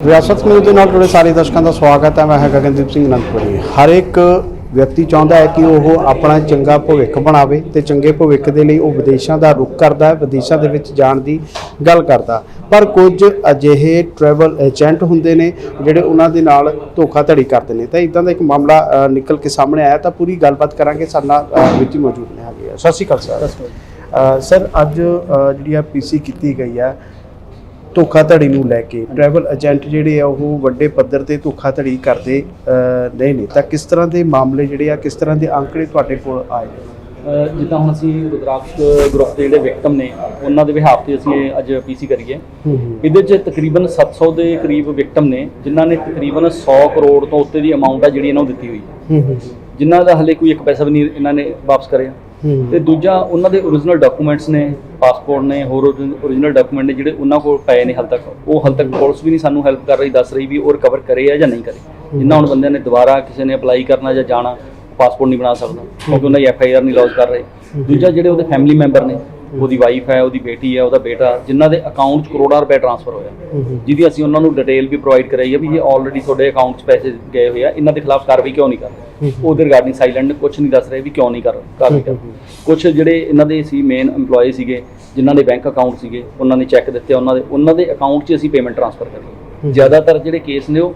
ਵਿਰਾਸਤ ਨਿਊਜ਼ ਦੇ ਨਾਲ ਜੁੜੇ ਸਾਰੇ ਦਰਸ਼ਕਾਂ ਦਾ ਸਵਾਗਤ ਹੈ। ਮੈਂ ਹਾਂ ਗਗਨਦੀਪ ਸਿੰਘ ਅਨੰਦਪੁਰੀ ਹਰ ਇੱਕ ਵਿਅਕਤੀ ਚਾਹੁੰਦਾ ਹੈ ਕਿ ਉਹ ਆਪਣਾ ਚੰਗਾ ਭਵਿੱਖ ਬਣਾਵੇ ਤੇ ਚੰਗੇ ਭਵਿੱਖ ਦੇ ਲਈ ਉਹ ਵਿਦੇਸ਼ਾਂ ਦਾ ਰੁਖ ਕਰਦਾ ਹੈ, ਵਿਦੇਸ਼ਾਂ ਦੇ ਵਿੱਚ ਜਾਣ ਦੀ ਗੱਲ ਕਰਦਾ ਪਰ ਕੁਝ ਅਜਿਹੇ ਟਰੈਵਲ ਏਜੰਟ ਹੁੰਦੇ ਨੇ ਜਿਹੜੇ ਉਹਨਾਂ ਦੇ ਨਾਲ ਧੋਖਾਧੜੀ ਕਰਦੇ ਨੇ। ਤਾਂ ਇਦਾਂ ਦਾ ਇੱਕ ਮਾਮਲਾ ਨਿਕਲ ਕੇ ਸਾਹਮਣੇ ਆਇਆ ਤਾਂ ਪੂਰੀ ਗੱਲਬਾਤ ਕਰਾਂਗੇ। ਸਾਡੇ ਵਿੱਚ ਹੀ ਮੌਜੂਦ ਨੇ ਹੈਗੇ ਆ। ਸਤਿ ਸ਼੍ਰੀ ਅਕਾਲ, ਸਰ। ਸਰ ਅੱਜ ਜਿਹੜੀ ਆ ਪੀਸੀ ਕੀਤੀ ਗਈ ਹੈ ਧੋਖਾਧੜੀ ਨੂੰ ਲੈ ਕੇ ਟਰੈਵਲ ਏਜੰਟ ਜਿਹੜੇ ਆ ਉਹ ਵੱਡੇ ਪੱਧਰ ਤੇ ਧੋਖਾਧੜੀ ਕਰਦੇ ਨਹੀਂ ਨੇ। ਤਾਂ ਕਿਸ ਤਰ੍ਹਾਂ ਦੇ ਮਾਮਲੇ ਜਿਹੜੇ ਆ ਕਿਸ ਤਰ੍ਹਾਂ ਦੇ ਅੰਕੜੇ ਤੁਹਾਡੇ ਕੋਲ ਆਏ? ਜਿੱਦਾਂ ਹੁਣ ਅਸੀਂ ਰੁਦਰਾਕਸ਼ ਗਰੁੱਪ ਦੇ ਜਿਹੜੇ ਵਿਕਟਮ ਨੇ ਉਹਨਾਂ ਦੇ ਵਿਹਾਰ ਤੇ ਅਸੀਂ ਅੱਜ ਪੀਸੀ ਕਰੀਏ। ਇਹਦੇ 'ਚ ਤਕਰੀਬਨ 700 ਦੇ ਕਰੀਬ ਵਿਕਟਮ ਨੇ ਜਿਨ੍ਹਾਂ ਨੇ ਤਕਰੀਬਨ 100 ਕਰੋੜ ਤੋਂ ਉੱਤੇ ਦੀ ਅਮਾਉਂਟ ਆ ਜਿਹੜੀ ਇਹਨਾਂ ਨੂੰ ਦਿੱਤੀ ਹੋਈ। ਹੈ। ਜਿਨ੍ਹਾਂ ਦਾ ਹਲੇ ਕੋਈ ਇੱਕ ਪੈਸਾ ਵੀ ਨਹੀਂ ਇਹਨਾਂ ਨੇ ਵਾਪਸ ਕਰਿਆ। ਤੇ ਦੂਜਾ ਉਹਨਾਂ ਦੇ origignal ਡਾਕੂਮੈਂਟਸ ਨੇ ਪਾਸਪੋਰਟ ਨੇ ਹੋਰ origignal ਡਾਕੂਮੈਂਟ ਨੇ ਜਿਹੜੇ ਉਹਨਾਂ ਕੋਲ ਪਏ ਨੇ ਹਾਲ ਤੱਕ ਉਹ ਹਾਲ ਤੱਕ ਪੁਲਿਸ ਵੀ ਨਹੀਂ ਸਾਨੂੰ ਹੈਲਪ ਕਰ ਰਹੀ ਦੱਸ ਰਹੀ ਵੀ ਉਹ ਰਿਕਵਰ ਕਰੇ ਆ ਜਾਂ ਨਹੀਂ ਕਰੇ। ਜਿੰਨਾ ਹੁਣ ਬੰਦਿਆਂ ਨੇ ਦੁਬਾਰਾ ਕਿਸੇ ਨੇ ਅਪਲਾਈ ਕਰਨਾ ਜਾਂ ਜਾਣਾ ਪਾਸਪੋਰਟ ਨਹੀਂ ਬਣਾ ਸਕਦਾ ਕਿਉਂਕਿ ਉਹਨਾਂ ਦੀ ਐਫ ਆਈ ਆਰ ਨਹੀਂ ਲੌਂਚ ਕਰ ਰਹੇ। ਦੂਜਾ ਜਿਹੜੇ ਉਹਦੇ ਫੈਮਿਲੀ ਮੈਂਬਰ ਨੇ ਉਹਦੀ ਵਾਈਫ ਹੈ ਉਹਦੀ ਬੇਟੀ ਹੈ ਉਹਦਾ ਬੇਟਾ ਜਿਨ੍ਹਾਂ ਦੇ ਅਕਾਊਂਟ 'ਚ ਕਰੋੜਾਂ ਰੁਪਏ ਟ੍ਰਾਂਸਫਰ ਹੋਇਆ। ਜਿਹਦੀ ਅਸੀਂ ਉਹਨਾਂ ਨੂੰ ਡਿਟੇਲ ਵੀ ਪ੍ਰੋਵਾਈਡ ਕਰਾਈ ਹੈ ਵੀ ਇਹ ਆਲਰੇਡੀ ਤੁਹਾਡੇ ਅਕਾਊਂਟ 'ਚ ਪੈਸੇ ਗਏ ਹੋਏ ਆ ਇਹਨਾਂ ਦੇ ਖਿਲਾਫ ਕਾਰਵਾਈ ਕਿਉਂ ਨਹੀਂ ਕਰ ਰਹੇ? ਉਹਦੇ ਰਿਗਾਰਡਿੰਗ ਸਾਇਲੈਂਟ ਨੇ ਕੁਝ ਨਹੀਂ ਦੱਸ ਰਹੇ ਵੀ ਕਿਉਂ ਨਹੀਂ ਕਰ ਕਾਰਵਾਈ ਕਰ ਕੁਝ ਜਿਹੜੇ ਇਹਨਾਂ ਦੇ ਸੀ ਮੇਨ EMPLOYE ਸੀਗੇ ਜਿਨ੍ਹਾਂ ਦੇ ਬੈਂਕ ਅਕਾਊਂਟ ਸੀਗੇ ਉਹਨਾਂ ਨੇ ਚੈੱਕ ਦਿੱਤੇ ਉਹਨਾਂ ਦੇ ਉਹਨਾਂ ਦੇ ਅਕਾਊਂਟ 'ਚ ਅਸੀਂ ਪੇਮੈਂਟ ਟ੍ਰਾਂਸਫਰ ਕਰੀ। ਜ਼ਿਆਦਾਤਰ ਜਿਹੜੇ ਕੇਸ ਨੇ ਉਹ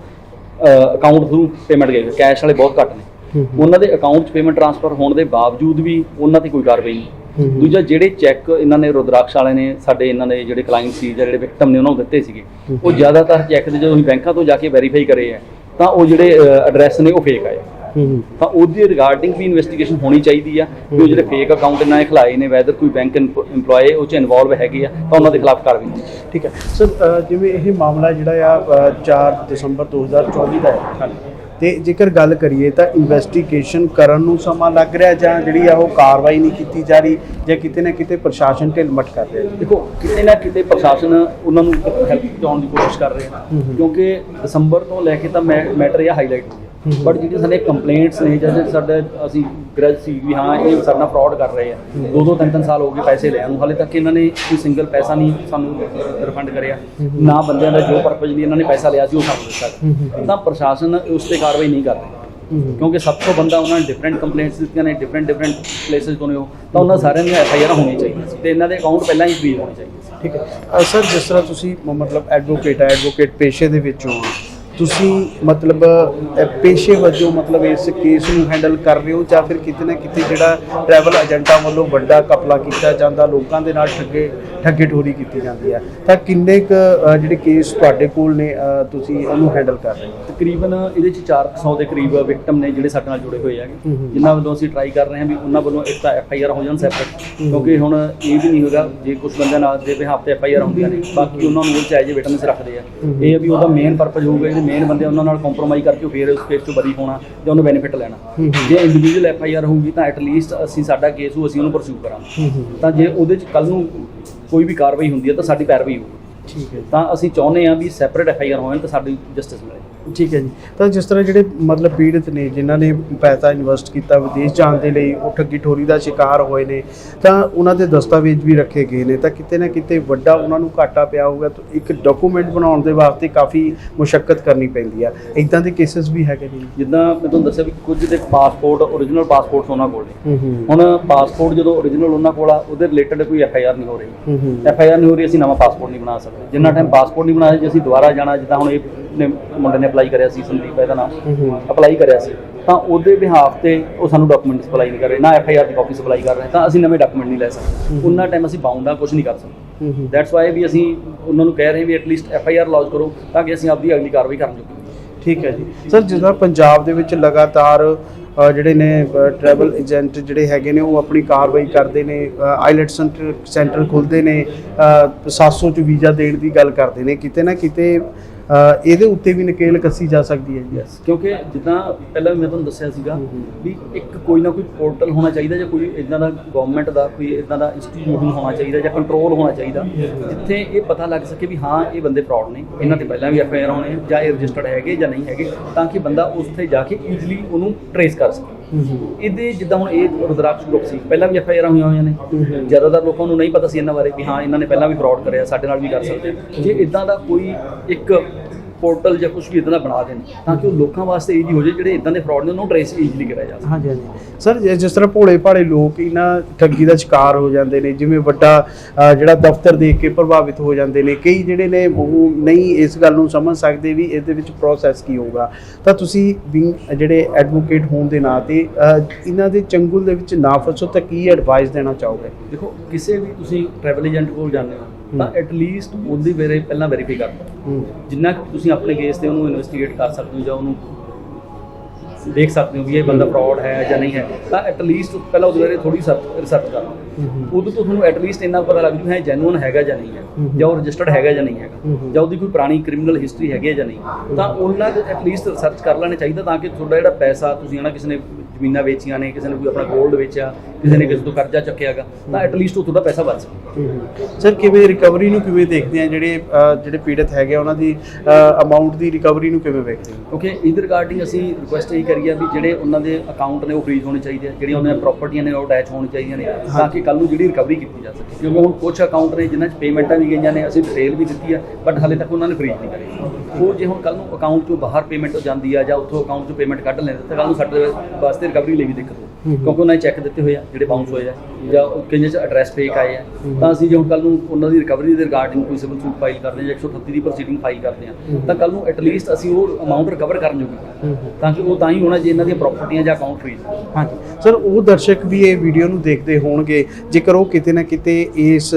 ਅਕਾਊਂਟ ਥਰੂ ਪੇਮੈਂਟ ਗਏ ਕੈਸ਼ ਵਾਲੇ ਬਹੁਤ ਘੱਟ ਨੇ। ਉਹਨਾਂ ਦੇ ਅਕਾਊਂਟ 'ਚ ਪੇਮੈਂਟ ਟ੍ਰਾਂਸਫਰ ਹੋਣ ਦੇ ਬਾਵਜੂਦ ਵੀ ਉਹਨਾਂ ਤੇ ਕੋਈ ਕਾਰਵਾਈ ਨਹੀਂ। ਦੂਜਾ ਜਿਹੜੇ ਚੈੱਕ ਇਹਨਾਂ ਨੇ ਰੁਦਰਾਕਸ਼ ਵਾਲੇ ਨੇ ਸਾਡੇ ਇਹਨਾਂ ਦੇ ਜਿਹੜੇ ਕਲਾਇੰਟ ਸੀ ਜਿਹੜੇ ਵਿਕਟਮ ਨੇ ਉਹਨਾਂ ਨੂੰ ਦਿੱਤੇ ਸੀਗੇ। ਉਹ ਜ਼ਿਆਦਾਤਰ ਚੈੱਕ ਦੇ ਜਦੋਂ ਅਸੀਂ ਬੈਂਕਾਂ ਤੋਂ ਜਾ ਕੇ ਵੈਰੀਫਾਈ ਕਰੇ ਆ ਤਾਂ ਉਹ ਜਿਹੜੇ ਐਡਰੈਸ ਨੇ ਉਹ ਫੇਕ ਆਏ ਤਾਂ ਉਹਦੀ ਰਿਗਾਰਡਿੰਗ ਵੀ ਇਨਵੈਸਟੀਗੇਸ਼ਨ ਹੋਣੀ ਚਾਹੀਦੀ ਆ ਕਿ ਉਹ ਜਿਹੜੇ ਫੇਕ ਅਕਾਊਂਟ ਇਹਨਾਂ ਨੇ ਖਿਲਾਏ ਨੇ ਵੈਦਰ ਕੋਈ ਬੈਂਕ EMPLOYE ਉਹ ਚ ਇਨਵੋਲਵ ਹੈਗੇ ਆ ਤਾਂ ਉਹਨਾਂ ਦੇ ਖਿਲਾਫ ਕਾਰਵਾਈ ਹੋਣੀ ਚਾਹੀਦੀ ਠੀਕ ਹੈ। ਸਰ ਜਿਵੇਂ ਇਹ ਮਾਮਲਾ ਜਿਹੜਾ ਆ ਅ, 4 ਦਸੰਬਰ 2024 ਦਾ ਹੈ। ਤੇ ਜੇਕਰ ਗੱਲ ਕਰੀਏ ਤਾਂ ਇਨਵੈਸਟੀਗੇਸ਼ਨ ਕਰਨ ਨੂੰ ਸਮਾਂ ਲੱਗ ਰਿਹਾ ਜਾਂ ਜਿਹੜੀ ਆ ਉਹ ਕਾਰਵਾਈ ਨਹੀਂ ਕੀਤੀ ਜਾ ਰਹੀ ਜਾਂ ਕਿਤੇ ਨਾ ਕਿਤੇ ਪ੍ਰਸ਼ਾਸਨ ਢਿੱਲ ਮੱਠ ਕਰ ਰਿਹਾ? ਦੇਖੋ ਕਿਤੇ ਨਾ ਕਿਤੇ ਪ੍ਰਸ਼ਾਸਨ ਉਹਨਾਂ ਨੂੰ ਹੈਲਪ ਪਹੁੰਚਾਉਣ ਦੀ ਕੋਸ਼ਿਸ਼ ਕਰ ਰਿਹਾ। ਕਿਉਂਕਿ ਦਸੰਬਰ ਤੋਂ ਲੈ ਕੇ ਤਾਂ ਮੈਟਰ ਇਹ ਹਾਈਲਾਈਟ ਹੋ। ਗਿਆ ਬਟ ਜਿਹੜੀ ਸਾਡੇ ਕੰਪਲੇਂਟਸ ਨੇ ਜਿਹੜੇ ਸਾਡੇ ਅਸੀਂ ਗ੍ਰਜ ਸੀ ਵੀ ਹਾਂ ਇਹ ਸਾਡੇ ਫਰਾਡ ਕਰ ਰਹੇ ਆ ਦੋ ਦੋ ਤਿੰਨ ਤਿੰਨ ਸਾਲ ਹੋ ਗਏ ਪੈਸੇ ਲਿਆ ਨੂੰ ਹਾਲੇ ਤੱਕ ਇਹਨਾਂ ਨੇ ਕੋਈ ਸਿੰਗਲ ਪੈਸਾ ਨਹੀਂ ਸਾਨੂੰ ਰਿਫੰਡ ਕਰਿਆ। ਨਾ ਬੰਦਿਆਂ ਦਾ ਜੋ ਪਰਪਸ ਲਈ ਇਹਨਾਂ ਨੇ ਪੈਸਾ ਲਿਆ ਸੀ ਉਹ ਸਾਨੂੰ ਦਿੱਤਾ। ਤਾਂ ਪ੍ਰਸ਼ਾਸਨ ਉਸ ਤੇ ਕਾਰਵਾਈ ਨਹੀਂ ਕਰ ਰਿਹਾ। ਕਿਉਂਕਿ 700 ਬੰਦਾ ਉਹਨਾਂ ਨੇ ਡਿਫਰੈਂਟ ਕੰਪਲੇਂਟਸ ਦਿੱਤੀਆਂ ਨੇ ਡਿਫਰੈਂਟ ਡਿਫਰੈਂਟ ਪਲੇਸਸ ਤੋਂ ਨੇ ਉਹ। ਤਾਂ ਉਹਨਾਂ ਸਾਰਿਆਂ ਦੀਆਂ ਐਫ ਆਈ ਆਰ ਹੋਣੀ ਚਾਹੀਦੀ ਸੀ। ਤੇ ਇਹਨਾਂ ਦੇ ਅਕਾਊਂਟ ਪਹਿਲਾਂ ਹੀ ਫ੍ਰੀਜ਼ ਹੋਣੇ ਚਾਹੀਦੇ ਸੀ। ਠੀਕ ਹੈ। ਸਰ ਜਿਸ ਤਰ੍ਹਾਂ ਤੁਸੀਂ ਮਤਲਬ ਐਡਵੋਕੇਟ ਹੈ ਐਡਵੋਕੇਟ ਪੇਸ਼ੇ ਦੇ ਵਿੱਚੋਂ ਹੋ, ਤੁਸੀਂ ਮਤਲਬ ਪੇਸ਼ੇ ਵਜੋਂ ਮਤਲਬ ਇਸ ਕੇਸ ਨੂੰ ਹੈਂਡਲ ਕਰ ਰਹੇ ਹੋ ਜਾਂ ਫਿਰ ਕਿਤੇ ਨਾ ਕਿਤੇ ਜਿਹੜਾ ਟਰੈਵਲ ਏਜੰਟਾਂ ਵੱਲੋਂ ਵੱਡਾ ਕਪਲਾ ਕੀਤਾ ਜਾਂਦਾ ਲੋਕਾਂ ਦੇ ਨਾਲ ਠੱਗੇ ਠੱਗੇ ਠੋਰੀ ਕੀਤੀ ਜਾਂਦੀ ਹੈ ਤਾਂ ਕਿੰਨੇ ਕੁ ਜਿਹੜੇ ਕੇਸ ਤੁਹਾਡੇ ਕੋਲ ਨੇ ਤੁਸੀਂ ਉਹਨੂੰ ਹੈਂਡਲ ਕਰ ਰਹੇ ਹੋ? ਤਕਰੀਬਨ ਇਹਦੇ ਚ 400 ਦੇ ਕਰੀਬ ਵਿਕਟਮ ਨੇ ਜਿਹੜੇ ਸਾਡੇ ਨਾਲ ਜੁੜੇ ਹੋਏ ਹੈਗੇ। ਜਿਨ੍ਹਾਂ ਵੱਲੋਂ ਅਸੀਂ ਟਰਾਈ ਕਰ ਰਹੇ ਹਾਂ ਵੀ ਉਹਨਾਂ ਵੱਲੋਂ ਇੱਕ ਤਾਂ ਐਫ ਆਈ ਆਰ ਹੋ ਜਾਣ ਸੈਪਰੇਟ ਕਿਉਂਕਿ ਹੁਣ ਇਹ ਵੀ ਨਹੀਂ ਹੋਗਾ ਜੇ ਕੁਝ ਬੰਦਿਆਂ ਨਾਲ ਦੇ ਬਿਹਾਫ ਤੇ ਐਫ ਆਈ ਆਰ ਹੁੰਦੀਆਂ ਨੇ ਬਾਕੀ ਉਹਨਾਂ ਨੂੰ ਉਹ ਚ ਐਜ ਵਿਟਨੈਸ ਰੱਖਦੇ ਆ। ਇਹ ਆ ਵੀ ਉਹਦਾ ਮੇਨ ਪਰਪਸ ਹੋਊਗਾ ਜਿਹੜੇ ਮੇਨ ਬੰਦੇ ਉਹਨਾਂ ਨਾਲ ਕੰਪਰੋਮਾਈਜ਼ ਕਰਕੇ ਫਿਰ ਉਸ ਕੇਸ ਤੋਂ ਬਰੀ ਹੋਣਾ ਜਾਂ ਉਹਨੂੰ ਬੈਨੀਫਿਟ ਲੈਣਾ। ਜੇ ਇੰਡੀਵਿਜੂਅਲ ਐਫ ਆਈ ਆਰ ਹੋਊਗੀ ਤਾਂ ਐਟਲੀਸਟ ਅਸੀਂ ਸਾਡਾ ਕੇਸ ਉਹ ਅਸੀਂ ਉਹਨੂੰ ਪਰਸੂ ਕਰਾਂਗੇ। ਤਾਂ ਜੇ ਉਹਦੇ ਚ ਕੱਲ ਨੂੰ ਕੋਈ ਵੀ ਕਾਰਵਾਈ ਹੁੰਦੀ ਹੈ ਤਾਂ ਸਾਡੀ ਪੈਰਵਾਈ ਹੋਊਗੀ। ਠੀਕ ਹੈ ਤਾਂ ਅਸੀਂ ਚਾਹੁੰਦੇ ਹਾਂ ਵੀ ਸੈਪਰੇਟ ਐਫ ਆਈ ਆਰ ਹੋਣ ਤਾਂ ਸਾਡੀ ਜਸਟਿਸ ਮਿਲੇ। ਠੀਕ ਹੈ ਜੀ। ਤਾਂ ਜਿਸ ਤਰ੍ਹਾਂ ਜਿਹੜੇ ਮਤਲਬ ਪੀੜਤ ਨੇ ਜਿਨ੍ਹਾਂ ਨੇ ਪੈਸਾ ਇਨਵੈਸਟ ਕੀਤਾ ਵਿਦੇਸ਼ ਜਾਣ ਦੇ ਲਈ ਉਹ ਠੱਗੀ ਠੋਰੀ ਦਾ ਸ਼ਿਕਾਰ ਹੋਏ ਨੇ ਤਾਂ ਉਹਨਾਂ ਦੇ ਦਸਤਾਵੇਜ਼ ਵੀ ਰੱਖੇ ਗਏ ਨੇ। ਤਾਂ ਕਿਤੇ ਨਾ ਕਿਤੇ ਵੱਡਾ ਉਹਨਾਂ ਨੂੰ ਘਾਟਾ ਪਿਆ ਹੋਊਗਾ ਤਾਂ ਇੱਕ ਡਾਕੂਮੈਂਟ ਬਣਾਉਣ ਦੇ ਵਾਸਤੇ ਕਾਫੀ ਮੁਸ਼ਕਲ ਕਰਨੀ ਪੈਂਦੀ ਆ। ਇਦਾਂ ਦੇ ਕੇਸਸ ਵੀ ਹੈਗੇ ਨੇ ਜਿੱਦਾਂ ਮੈਂ ਤੁਹਾਨੂੰ ਦੱਸਿਆ ਵੀ ਕੁਝ ਦੇ ਪਾਸਪੋਰਟ origignal ਪਾਸਪੋਰਟਸ ਉਹਨਾਂ ਕੋਲ ਨੇ। ਹੁਣ ਪਾਸਪੋਰਟ ਜਦੋਂ origignal ਉਹਨਾਂ ਕੋਲ ਆ ਉਹਦੇ ਰਿਲੇਟਡ ਕੋਈ ਐਫ ਆਈ ਆਰ ਨਹੀਂ ਹੋ ਰਹੀ। ਐਫ ਆਈ ਆਰ ਨਹੀਂ ਹੋ ਰਹੀ ਅਸੀਂ ਨਵਾਂ ਪਾਸਪੋਰਟ ਨਹੀਂ ਬਣਾ ਸਕਦੇ। ਜਿੰਨਾ ਟਾਈਮ ਪਾਸਪੋਰਟ ਨਹੀਂ ਬਣਾਇਆ ਜੇ ਅਸੀਂ ਦੁਬਾਰਾ ਜਾਣਾ ਜਿੱਦਾਂ ਹੁਣ ਇਹ ਨੇ ਮੁੰਡੇ ਨੇ ਅਪਲਾਈ ਕਰਿਆ ਸੀ ਸੰਦੀਪ ਇਹਦਾ ਨਾਮ। ਅਪਲਾਈ ਕਰਿਆ ਸੀ। ਤਾਂ ਉਹਦੇ ਬਿਹਾਫ ਤੇ ਉਹ ਸਾਨੂੰ ਡਾਕੂਮੈਂਟ ਸਪਲਾਈ ਨਹੀਂ ਕਰ ਰਹੇ। ਨਾ ਐਫ ਆਈ ਆਰ ਦੀ ਕਾਪੀ ਸਪਲਾਈ ਕਰ ਰਹੇ। ਤਾਂ ਅਸੀਂ ਨਵੇਂ ਡਾਕੂਮੈਂਟ ਨਹੀਂ ਲੈ ਸਕਦੇ। ਉਹਨਾਂ ਟਾਈਮ ਅਸੀਂ ਬਾਉਂਡ ਆ ਕੁਝ ਨਹੀਂ ਕਰ ਸਕਦੇ। ਦੈਟਸ ਵਾਈ ਵੀ ਅਸੀਂ ਉਹਨਾਂ ਨੂੰ ਕਹਿ ਰਹੇ ਵੀ at least F I R launch ਕਰੋ ਤਾਂ ਕਿ ਅਸੀਂ ਆਪਦੀ ਅਗਲੀ ਕਾਰਵਾਈ ਕਰਨ ਜੋਗੇ ਠੀਕ ਹੈ ਜੀ। ਸਰ ਜਿੱਦਾਂ ਪੰਜਾਬ ਦੇ ਵਿੱਚ ਲਗਾਤਾਰ ਜਿਹੜੇ ਨੇ ਟਰੈਵਲ ਏਜੰਟ ਜਿਹੜੇ ਹੈਗੇ ਨੇ ਉਹ ਆਪਣੀ ਕਾਰਵਾਈ ਕਰਦੇ ਨੇ ਆਈਲੈਟ ਸੈਂਟਰ ਸੈਂਟਰ ਖੁੱਲਦੇ ਨੇ ਅ, 700 ਚ ਵੀਜ਼ਾ ਦੇਣ ਦੀ ਗੱਲ ਕਰਦੇ ਨੇ। ਕਿਤੇ ਨਾ ਕਿਤੇ ਇਹਦੇ ਉੱਤੇ ਵੀ ਨਕੇਲ ਕੱਸੀ ਜਾ ਸਕਦੀ ਹੈ ਜੀ। ਯੈਸ ਕਿਉਂਕਿ ਜਿੱਦਾਂ ਪਹਿਲਾਂ ਮੈਂ ਤੁਹਾਨੂੰ ਦੱਸਿਆ ਸੀਗਾ ਵੀ ਇੱਕ ਕੋਈ ਨਾ ਕੋਈ ਪੋਰਟਲ ਹੋਣਾ ਚਾਹੀਦਾ ਜਾਂ ਕੋਈ ਇਦਾਂ ਦਾ ਗਵਰਨਮੈਂਟ ਦਾ ਕੋਈ ਇਦਾਂ ਦਾ ਇੰਸਟੀਟਿਊਸ਼ਨ ਹੋਣਾ ਚਾਹੀਦਾ ਜਾਂ ਕੰਟਰੋਲ ਹੋਣਾ ਚਾਹੀਦਾ ਜਿੱਥੇ ਇਹ ਪਤਾ ਲੱਗ ਸਕੇ ਵੀ ਹਾਂ ਇਹ ਬੰਦੇ ਫਰਾਡ ਨੇ ਇਹਨਾਂ ਤੇ ਪਹਿਲਾਂ ਵੀ ਐਫ ਆਈ ਆਰ ਹੋਣੇ ਜਾਂ ਇਹ ਰਜਿਸਟਰਡ ਹੈਗੇ ਜਾਂ ਨਹੀਂ ਹੈਗੇ ਤਾਂ ਕਿ ਬੰਦਾ ਉੱਥੇ ਜਾ ਕੇ ਈਜ਼ੀਲੀ ਉਹਨੂੰ ਟਰੇਸ ਕਰ ਸਕੇ। ਇਹਦੇ ਜਿੱਦਾਂ ਹੁਣ ਇਹ ਰੁਦਰਾਕਸ਼ ਗਰੁੱਪ ਸੀ, ਪਹਿਲਾਂ ਵੀ ਐਫ ਆਈ ਆਰ ਹੋਈਆਂ ਹੋਈਆਂ ਨੇ। ਜ਼ਿਆਦਾਤਰ ਲੋਕਾਂ ਨੂੰ ਨਹੀਂ ਪਤਾ ਸੀ ਇਹਨਾਂ ਬਾਰੇ ਵੀ ਹਾਂ, ਇਹਨਾਂ ਨੇ ਪਹਿਲਾਂ ਵੀ ਫਰਾਡ ਕਰਿਆ, ਸਾਡੇ ਨਾਲ ਵੀ ਕਰ ਸਕਦੇ। ਜੇ ਇਦਾਂ ਦਾ ਕੋਈ ਇੱਕ ਪੋਰਟਲ ਜਾਂ ਕੁਝ ਵੀ ਇਦਾਂ ਦਾ ਬਣਾ ਦੇਣ ਤਾਂ ਕਿ ਉਹ ਲੋਕਾਂ ਵਾਸਤੇ ਈਜ਼ੀ ਹੋ ਜਾਏ ਜਿਹੜੇ ਇਦਾਂ ਦੇ ਫਰਾਡ ਨੇ ਉਹਨੂੰ ਟ੍ਰੇਸ ਈਜ਼ੀਲੀ ਕਰਿਆ ਜਾ ਸਕੇ ਹਾਂਜੀ ਹਾਂਜੀ। ਸਰ ਜਿਸ ਤਰ੍ਹਾਂ ਭੋਲੇ ਭਾਲੇ ਲੋਕ ਇਹਨਾਂ ਠੱਗੀ ਦਾ ਸ਼ਿਕਾਰ ਹੋ ਜਾਂਦੇ ਨੇ ਜਿਵੇਂ ਵੱਡਾ ਜਿਹੜਾ ਦਫ਼ਤਰ ਦੇਖ ਕੇ ਪ੍ਰਭਾਵਿਤ ਹੋ ਜਾਂਦੇ ਨੇ ਕਈ ਜਿਹੜੇ ਨੇ ਉਹ ਨਹੀਂ ਇਸ ਗੱਲ ਨੂੰ ਸਮਝ ਸਕਦੇ ਵੀ ਇਹਦੇ ਵਿੱਚ ਪ੍ਰੋਸੈਸ ਕੀ ਹੋਊਗਾ। ਤਾਂ ਤੁਸੀਂ ਵੀ ਜਿਹੜੇ ਐਡਵੋਕੇਟ ਹੋਣ ਦੇ ਨਾਂ ਤੇ ਅ, ਇਹਨਾਂ ਦੇ ਚੰਗੁਲ ਦੇ ਵਿੱਚ ਨਾ ਫਸੋ ਤਾਂ ਕੀ ਐਡਵਾਈਸ ਦੇਣਾ ਚਾਹੋਗੇ? ਦੇਖੋ ਕਿਸੇ ਵੀ ਤੁਸੀਂ ਟਰੈਵਲ ਏਜੰਟ ਕੋਲ ਜਾਂਦੇ ਹੋ ਤਾਂ ਐਟ ਲੀਸਟ ਉਹਦੀ ਵੇਰੇ ਪਹਿਲਾਂ ਵੈਰੀਫਾਈ ਕਰ ਲਓ। ਜਿੰਨਾ ਕੁ ਤੁਸੀਂ ਆਪਣੇ ਕੇਸ ਤੇ ਉਹਨੂੰ ਇਨਵੈਸਟੀਗੇਟ ਕਰ ਸਕਦੇ ਹੋ ਜਾਂ ਉਹਨੂੰ ਦੇਖ ਸਕਦੇ ਹੋ ਵੀ ਇਹ ਬੰਦਾ ਫਰਾਡ ਹੈ ਜਾਂ ਨਹੀਂ ਹੈ ਤਾਂ ਐਟ ਲੀਸਟ ਪਹਿਲਾਂ ਉਹਦੇ ਬਾਰੇ ਥੋੜੀ ਰਿਸਰਚ ਕਰ ਲਓ। ਉਦੋਂ ਤੋਂ ਤੁਹਾਨੂੰ ਐਟ ਲੀਸਟ ਇੰਨਾ ਪਤਾ ਲੱਗ ਜੂ ਹੈ ਜੈਨੂਇਨ ਹੈਗਾ ਜਾਂ ਨਹੀਂ ਹੈ ਜਾਂ ਉਹ ਰਜਿਸਟਰਡ ਹੈਗਾ ਜਾਂ ਨਹੀਂ ਹੈਗਾ ਜਾਂ ਉਹਦੀ ਕੋਈ ਪੁਰਾਣੀ ਕ੍ਰਿਮੀਨਲ ਹਿਸਟਰੀ ਹੈਗੀ ਹੈ ਜਾਂ ਨਹੀਂ। ਤਾਂ ਉਹਨਾਂ ਦੇ ਐਟ ਲੀਸਟ ਰਿਸਰਚ ਕਰ ਲੈਣਾ ਚਾਹੀਦਾ ਤਾਂ ਕਿ ਤੁਹਾਡਾ ਜਿਹੜਾ ਪੈਸਾ ਤੁਸੀਂ ਹਨਾ ਕਿਸੇ ਨੇ ਜ਼ਮੀਨਾਂ ਵੇਚੀਆਂ ਨੇ ਕਿਸੇ ਨੇ ਕੋਈ ਆਪਣਾ 골ਡ ਵੇਚਿਆ ਕਿਸੇ ਨੇ ਕਿਸੇ ਤੋਂ ਕਰਜ਼ਾ ਚੱਕਿਆਗਾ ਤਾਂ ਐਟ ਲੀਸਟ ਉਹ ਤੁਹਾਡਾ ਪੈਸਾ ਬਚ ਸਕੇ। ਸਰ ਕਿਵੇਂ ਰਿਕਵਰੀ ਨੂੰ ਕਿਵੇਂ ਦੇਖਦੇ ਆ ਜਿਹੜੇ ਜਿਹੜੇ ਪੀੜਤ ਹੈਗੇ ਉਹਨਾਂ ਦੀ ਅਮਾਉਂਟ ਦੀ ਰਿਕਵਰੀ ਨੂੰ ਕਿਵੇਂ ਵੇਖਦੇ ਹੋ? ਓਕੇ ਇਹਦੇ ਰਿਗਾਰਡਿੰਗ ਅਸੀਂ ਰਿਕੁਐਸਟ ਇਹ ਕਰੀ ਆ ਵੀ ਜਿਹੜੇ ਉਹਨਾਂ ਦੇ ਅਕਾਊਂਟ ਨੇ ਉਹ ਫ੍ਰੀਜ਼ ਹੋਣੇ ਚਾਹੀਦੇ ਆ ਜਿਹੜੀਆਂ ਉਹਨਾਂ ਦੀਆਂ ਪ੍ਰਾਪਰਟੀਆਂ ਨੇ ਉਹ ਅਟੈਚ ਹੋਣੀ ਚਾਹੀਦੀਆਂ ਨੇ ਤਾਂ ਕਿ ਕੱਲ ਨੂੰ ਜਿਹੜੀ ਰਿਕਵਰੀ ਕੀਤੀ ਜਾ ਸਕੇ। ਕਿਉਂਕਿ ਹੁਣ ਕੁਝ ਅਕਾਊਂਟ ਨੇ ਜਿਨ੍ਹਾਂ 'ਚ ਪੇਮੈਂਟਾਂ ਵੀ ਗਈਆਂ ਨੇ ਅਸੀਂ ਡਿਟੇਲ ਵੀ ਦਿੱਤੀ ਆ ਬਟ ਹਾਲੇ ਤੱਕ ਉਹਨਾਂ ਨੇ ਫ੍ਰੀਜ਼ ਨਹੀਂ ਕਰੀ। ਉਹ ਜੇ ਹੁਣ ਕੱਲ ਨੂੰ ਅਕਾਊਂਟ 'ਚੋਂ ਬਾਹਰ ਪੇਮੈਂਟ ਜਾਂਦੀ ਆ ਜਾਂ ਉੱਥੋਂ ਅਕਾਊਂਟ 'ਚੋਂ ਪੇਮੈਂਟ ਕੱਢ ਲੈਂਦੇ ਤਾਂ ਕੱਲ ਨੂੰ ਸਾਡੇ ਵਾਸਤੇ ਰਿਕਵਰੀ ਲਈ ਵੀ ਦਿੱਕਤ ਹੋ ਕਿਉਂਕਿ ਉਹਨਾਂ ਨੇ ਚੈੱਕ ਦਿੱਤੇ ਹੋਏ ਆ ਜਿਹੜੇ ਬਾਉਂਸ ਹੋਏ ਆ ਜਾਂ ਉਹ ਕਈਆਂ 'ਚ ਐਡਰੈਸ ਫੇਕ ਆਏ ਆ। ਤਾਂ ਅਸੀਂ ਜੇ ਹੁਣ ਕੱਲ ਨੂੰ ਉਹਨਾਂ ਦੀ ਰਿਕਵਰੀ ਦੇ ਰਿਗਾਰਡਿੰਗ ਕੋਈ ਸਿਵਲ ਸੂਟ ਫਾਈਲ ਕਰਦੇ ਜਾਂ 138 ਦੀ ਪ੍ਰੋਸੀਡਿੰਗ ਫਾਈਲ ਕਰਦੇ ਹਾਂ ਤਾਂ ਕੱਲ ਨੂੰ ਐਟਲੀਸਟ ਅਸੀਂ ਉਹ ਅਮਾਉਂਟ ਰਿਕਵਰ ਕਰਨ ਜੋਗੇ ਤਾਂ ਕਿ ਉਹ ਤਾਂ ਹੀ ਹੋਣਾ ਜੇ ਇਹਨਾਂ ਦੀਆਂ ਪ੍ਰਾਪਰਟੀਆਂ ਜਾਂ ਅਕਾਊਂਟ ਫ੍ਰੀਜ਼ ਹਾਂਜੀ। ਸਰ ਉਹ ਦਰਸ਼ਕ ਵੀ ਇਹ ਵੀਡੀਓ ਨੂੰ ਦੇਖਦੇ ਹੋਣਗੇ। ਜੇਕਰ ਉਹ ਕਿਤੇ ਨਾ ਕਿਤੇ ਇਸ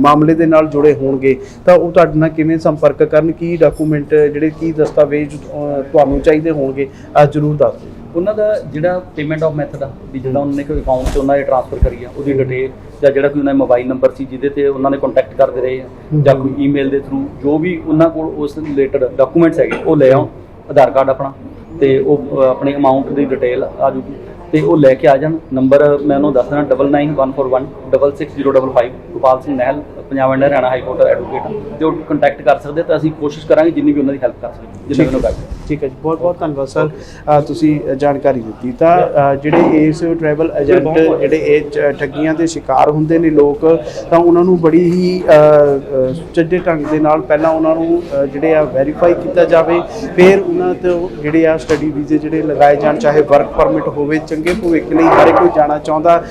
ਮਾਮਲੇ ਦੇ ਨਾਲ ਜੁੜੇ ਹੋਣਗੇ ਤਾਂ ਉਹ ਤੁਹਾਡੇ ਨਾਲ ਕਿਵੇਂ ਸੰਪਰਕ ਕਰਨ ਕੀ ਡਾਕੂਮੈਂਟ ਜਿਹੜੇ ਕੀ ਦਸਤਾਵੇਜ਼ ਤੁਹਾਨੂੰ ਚਾਹੀਦੇ ਹੋਣਗੇ ਆ ਜਰੂਰ ਦੱਸ ਦਿਓ। ਉਹਨਾਂ ਦਾ ਜਿਹੜਾ ਪੇਮੈਂਟ ਆਫ ਮੈਥਡ ਆ ਵੀ ਜਿਹੜਾ ਉਹਨਾਂ ਨੇ ਕੋਈ ਅਕਾਊਂਟ 'ਚ ਉਹਨਾਂ ਦੇ ਟ੍ਰਾਂਸਫਰ ਕਰੀ ਆ ਉਹਦੀ ਡਿਟੇਲ ਜਾਂ ਜਿਹੜਾ ਕੋਈ ਉਹਨਾਂ ਦੇ ਮੋਬਾਈਲ ਨੰਬਰ ਸੀ ਜਿਹਦੇ ਤੇ ਉਹਨਾਂ ਨੇ ਕੰਟੈਕਟ ਕਰਦੇ ਰਹੇ ਆ ਜਾਂ ਕੋਈ ਈਮੇਲ ਦੇ ਥਰੂ ਜੋ ਵੀ ਉਹਨਾਂ ਕੋਲ ਉਸ ਰਿਲੇਟਡ ਡਾਕੂਮੈਂਟਸ ਹੈਗੇ ਉਹ ਲੈ ਆਓ ਆਧਾਰ ਕਾਰਡ ਆਪਣਾ ਤੇ ਉਹ ਆਪਣੇ ਅਮਾਉਂਟ ਦੀ ਡਿਟੇਲ ਆ ਜੂਗੀ ਤੇ ਉਹ ਲੈ ਕੇ ਆ ਜਾਣ। ਨੰਬਰ ਮੈਂ ਉਹਨੂੰ ਦੱਸਣਾ 99141 6605 Gopal Singh Nahil Punjab and Haryana high court advocate ਤੇ ਉਹ ਕੰਟੈਕਟ ਕਰ ਸਕਦੇ ਤਾਂ ਅਸੀਂ ਕੋਸ਼ਿਸ਼ ਕਰਾਂਗੇ ਜਿੰਨੀ ਵੀ ਉਹਨਾਂ ਦੀ ਹੈਲਪ ਕਰ ਸਕੀਏ ਜਿੰਨੀ ਵੀ ਉਹਨਾਂ ਕਰ ਠੀਕ ਹੈ ਜੀ ਬਹੁਤ ਬਹੁਤ ਧੰਨਵਾਦ ਸਰ ਤੁਸੀਂ ਜਾਣਕਾਰੀ ਦਿੱਤੀ ਤਾਂ ਜਿਹੜੇ ਇਸ ਟਰੈਵਲ ਏਜੰਟ ਜਿਹੜੇ ਇਹ ਠੱਗੀਆਂ ਦੇ ਸ਼ਿਕਾਰ ਹੁੰਦੇ ਨੇ ਲੋਕ ਤਾਂ ਉਹਨਾਂ ਨੂੰ ਬੜੀ ਹੀ ਚੱਡੇ ਢੰਗ ਦੇ ਨਾਲ ਪਹਿਲਾਂ ਉਹਨਾਂ ਨੂੰ ਜਿਹੜੇ ਆ ਵੈਰੀਫਾਈ ਕੀਤਾ ਜਾਵੇ ਫਿਰ ਉਹਨਾਂ ਤੋਂ ਜਿਹੜੇ ਆ ਸਟੱਡੀ ਵੀਜ਼ੇ ਜਿਹੜੇ ਲਗਾਏ ਜਾਣ ਚਾਹੇ ਵਰਕ ਪਰਮਿਟ ਹੋਵੇ ਚੰਗੇ ਭਵਿੱਖ ਲਈ ਹਰ ਕੋਈ ਜਾਣਾ ਚਾਹੁੰਦਾ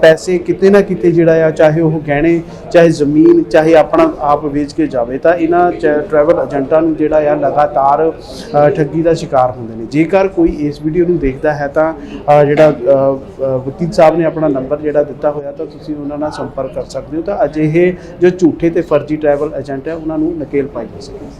ਪੈਸੇ ਕਿਤੇ ਨਾ ਕਿਤੇ ਜਿਹੜਾ ਆ ਚਾਹੇ ਉਹ ਗਹਿਣੇ ਚਾਹੇ ਜ਼ਮੀਨ ਚਾਹੇ ਆਪਣਾ ਆਪ ਵੇਚ ਕੇ ਜਾਵੇ ਤਾਂ ਇਹਨਾਂ ਟਰੈਵਲ ਏਜੰਟਾਂ ਨੂੰ ਜਿਹੜਾ ਆ ਲਗਾਤਾਰ ਠੱਗੀ ਦਾ ਸ਼ਿਕਾਰ ਹੁੰਦੇ ਨੇ। ਜੇਕਰ ਕੋਈ ਇਸ ਵੀਡੀਓ ਨੂੰ ਦੇਖਦਾ ਹੈ ਤਾਂ ਜਿਹੜਾ ਅ, ਵਕੀਲ ਸਾਹਿਬ ਨੇ ਆਪਣਾ ਨੰਬਰ ਜਿਹੜਾ ਦਿੱਤਾ ਹੋਇਆ ਤਾਂ ਤੁਸੀਂ ਉਹਨਾਂ ਨਾਲ ਸੰਪਰਕ ਕਰ ਸਕਦੇ ਹੋ। ਤਾਂ ਅਜਿਹੇ ਜੋ ਝੂਠੇ ਤੇ ਫਰਜ਼ੀ ਟਰੈਵਲ ਏਜੰਟ ਹੈ ਉਹਨਾਂ ਨੂੰ ਨਕੇਲ ਪਾਈ ਜਾ ਸਕੇ